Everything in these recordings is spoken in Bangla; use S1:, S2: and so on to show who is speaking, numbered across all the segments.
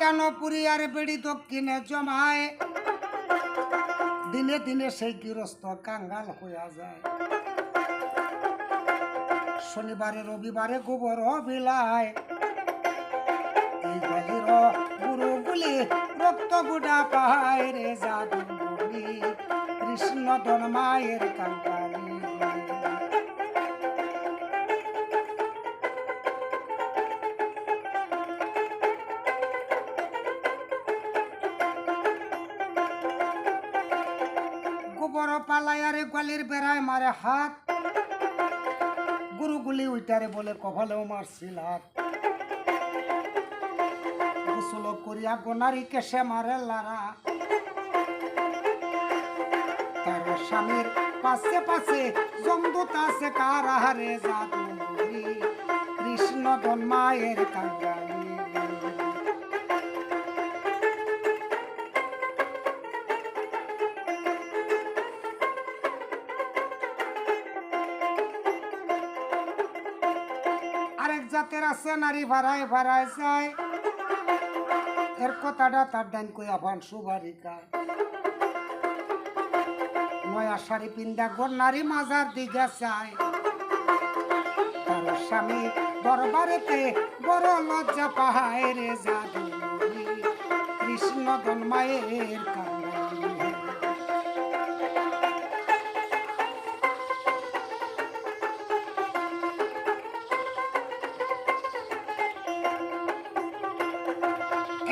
S1: কেন পুরী আর বেড়ি দক্ষিণে জমায়? দিনে দিনে সেই গৃহস্থ কাঙ্গাল হইয়া যায়। শনিবারে, রবিবারে গোবর বিলায়। এই গলির গুরুগুলি রক্ত বুড়া পাহায় রে কৃষ্ণ ধন মায়ের কাঙ্গালি। গোবর পালায়ারে গলির বেড়ায় মারে হাত। গুরুগুলি উইটারে বলে কপালেও মারছিল হাত। গোসল করিয়া গোনারি কেসে মারে লারা। তার স্বামীর পাশে পাশে জমদূত আছে কার আহারে জাদু কৃষ্ণ মায়ের কাঙ্গালি জাতের আছে, নারী ভাড়ায় ভাড়ায় যায়। এর কথাটা তার ডাইন কই আভান সুবারিকায় নয়া শাড়ি পিন্দা গোর নারী মাজার দিকে চায় তার স্বামী দরবারেতে বড় লজ্জা পাহায় রে জাদু কৃষ্ণ মায়ের কাঙ্গালি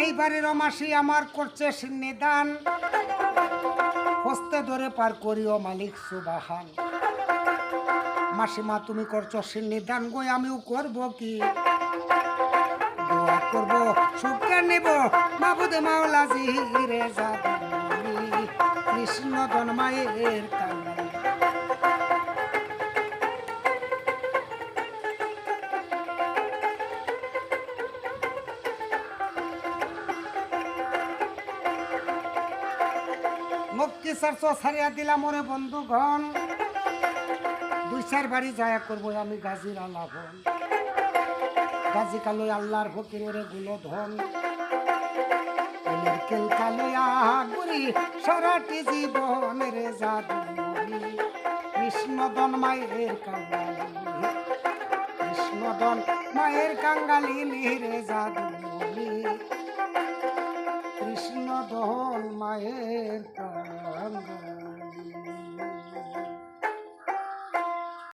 S1: এইবারে রমাসি আমার করছে সিন্নিদান হস্তে ধরে পার করিও মালিক সুবাহান। মাসিমা, তুমি করছ সিন্নিদান গো, আমিও করব কি? দোয়া করব, সুখে নেব। মাবুদে মাওলা জি রে যাবি কৃষ্ণ জন্মায়ের কাঙ্গালি মুক্তি সারছো সারিয়া দিলাম ওরে বন্ধুগণ। দুই চার বাড়ি যায়া করব আমি গাজীর আলাভন। গাজী কালো আল্লাহর ফকিরেরগুলো ধন কেল কালয়া কৃষ্ণদন মায়ের কাঙ্গালি কৃষ্ণদন মায়ের কাঙ্গালি রে জাদু কৃষ্ণ দহন মায়ের কাঙ্গালি Bye.